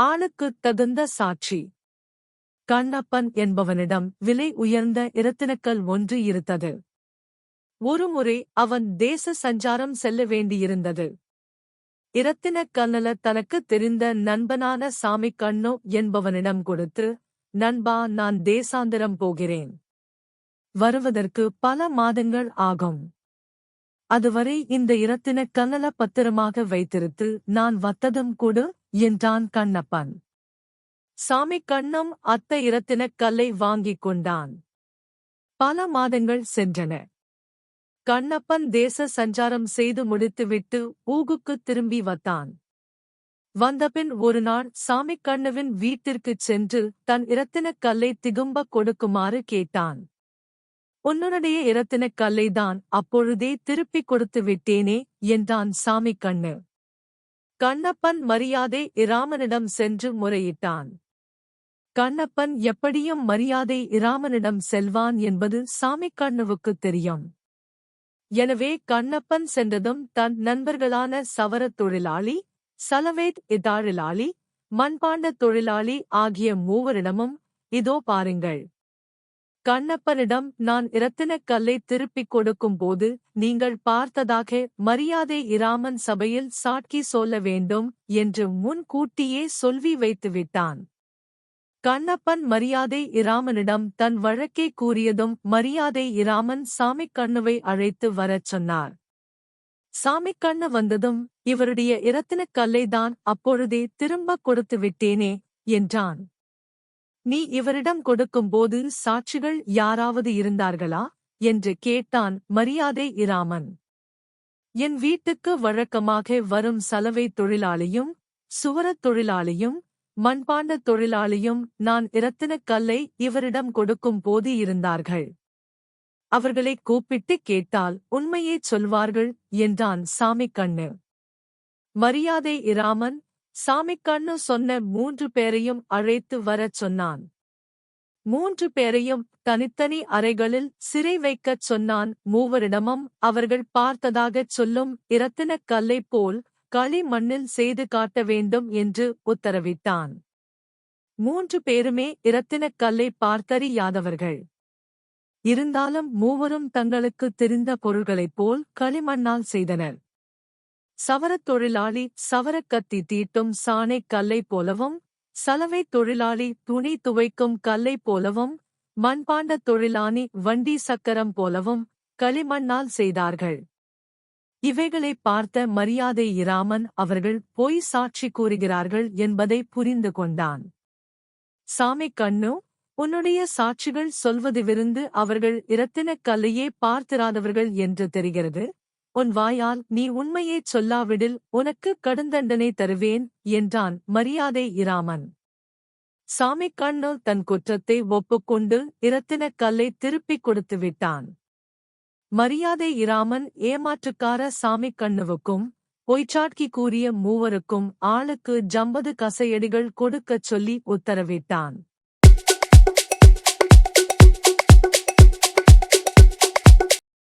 ஆளுக்குத் தகுந்த சாட்சி. கண்ணப்பன் என்பவனிடம் விலை உயர்ந்த இரத்தினக்கல் ஒன்று இருந்தது. ஒருமுறை அவன் தேச சஞ்சாரம் செல்ல வேண்டியிருந்தது. இரத்தினக் கல்லல தனக்கு தெரிந்த நண்பனான சாமி கண்ணோ என்பவனிடம் கொடுத்து நண்பா நான் தேசாந்திரம் போகிறேன். வருவதற்கு பல மாதங்கள் ஆகும். அதுவரை இந்த இரத்தினக் கல்லல பத்திரமாக வைத்திருத்து நான் வத்ததும் கொடு. என்றான் கண்ணப்பன். சாமி கண்ணம் அத்த இரத்தினக் கல்லை வாங்கிக் கொண்டான். பல மாதங்கள் சென்றன. கண்ணப்பன் தேச சஞ்சாரம் செய்து முடித்துவிட்டு ஊகுக்குத் திரும்பி வந்தான். வந்தபின் ஒரு நாள் சாமி கண்ணுவின் வீட்டிற்குச் சென்று தன் இரத்தினக் கல்லை திகும்பக் கொடுக்குமாறு கேட்டான். உன்னுடைய இரத்தினக் கல்லைதான் அப்பொழுதே திருப்பிக் கொடுத்து விட்டேனே என்றான் சாமி கண்ணு. கண்ணப்பன் மரியாதை இராமனிடம் சென்று முறையிட்டான். கண்ணப்பன் எப்படியும் மரியாதை இராமனிடம் செல்வான் என்பது சாமி கண்ணுவுக்குத் தெரியும். எனவே கண்ணப்பன் சென்றதும் தன் நண்பர்களான சவரத் தொழிலாளி சலவேத் இதாழிலாளி மண்பாண்ட தொழிலாளி ஆகிய மூவரிடமும் இதோ பாருங்கள். கண்ணப்பனிடம் நான் இரத்தினக் கல்லை திருப்பிக் கொடுக்கும்போது நீங்கள் பார்த்ததாக மரியாதை இராமன் சபையில் சாட்சி சொல்ல வேண்டும் என்று முன்கூட்டியே சொல்வி வைத்துவிட்டான். கண்ணப்பன் மரியாதை இராமனிடம் தன் வழக்கை கூறியதும் மரியாதை இராமன் சாமிக்கண்ணுவை அழைத்து வரச் சொன்னார். சாமிக்கண்ணு வந்ததும் இவருடைய இரத்தினக் கல்லைதான் அப்பொழுதே திரும்பக் கொடுத்து விட்டேனே என்றான். நீ இவரிடம் கொடுக்கும்போது சாட்சிகள் யாராவது இருந்தார்களா? என்று கேட்டான் மரியாதை இராமன். என் வீட்டுக்கு வழக்கமாக வரும் சலவை தொழிலாளியும் சுவரத் தொழிலாளியும் மண்பாண்ட தொழிலாளியும் நான் இரத்தினக் கல்லை இவரிடம் கொடுக்கும் போது இருந்தார்கள். அவர்களை கூப்பிட்டு கேட்டால் உண்மையே சொல்வார்கள் என்றான் சாமிக்கண்ணு. மரியாதை இராமன் சாமிக்கண்ணு சொன்ன மூன்று பேரையும் அழைத்து வரச் சொன்னான். மூன்று பேரையும் தனித்தனி அறைகளில் சிறை வைக்கச் சொன்னான். மூவரிடமும் அவர்கள் பார்த்ததாகச் சொல்லும் இரத்தினக் கல்லைப் போல் களி மண்ணில் செய்து காட்ட வேண்டும் என்று உத்தரவிட்டான். மூன்று பேருமே இரத்தினக் கல்லை பார்த்தறியாதவர்கள். இருந்தாலும் மூவரும் தங்களுக்கு தெரிந்த பொருள்களைப் போல் களிமண்ணால் செய்தனர். சவரத் தொழிலாளி சவரக் கத்தி தீட்டும் சாணைக் கல்லைப் போலவும் சலவைத் தொழிலாளி துணி துவைக்கும் கல்லைப் போலவும் மண்பாண்ட தொழிலாளி வண்டி சக்கரம் போலவும் களிமண்ணால் செய்தார்கள். இவைகளை பார்த்த மரியாதை இராமன் அவர்கள் பொய் சாட்சி கூறுகிறார்கள் என்பதை புரிந்து கொண்டான். சாமி கண்ணு உன்னுடைய சாட்சிகள் சொல்வதிலிருந்து அவர்கள் இரத்தினக் கல்லையே பார்த்திராதவர்கள் என்று தெரிகிறது. உன் வாயால் நீ உண்மையைச் சொல்லாவிடில் உனக்கு கடுந்தண்டனை தருவேன் என்றான் மரியாதை இராமன். சாமி கண்ணு தன் குற்றத்தை ஒப்புக்கொண்டு இரத்தினக் கல்லை திருப்பிக் கொடுத்து விட்டான். மரியாதை இராமன் ஏமாற்றுக்கார சாமி கண்ணுவுக்கும் பொய்ச்சாட்கி கூறிய மூவருக்கும் ஆளுக்கு ஜம்பது கசையடிகள் கொடுக்கச் சொல்லி உத்தரவிட்டான்.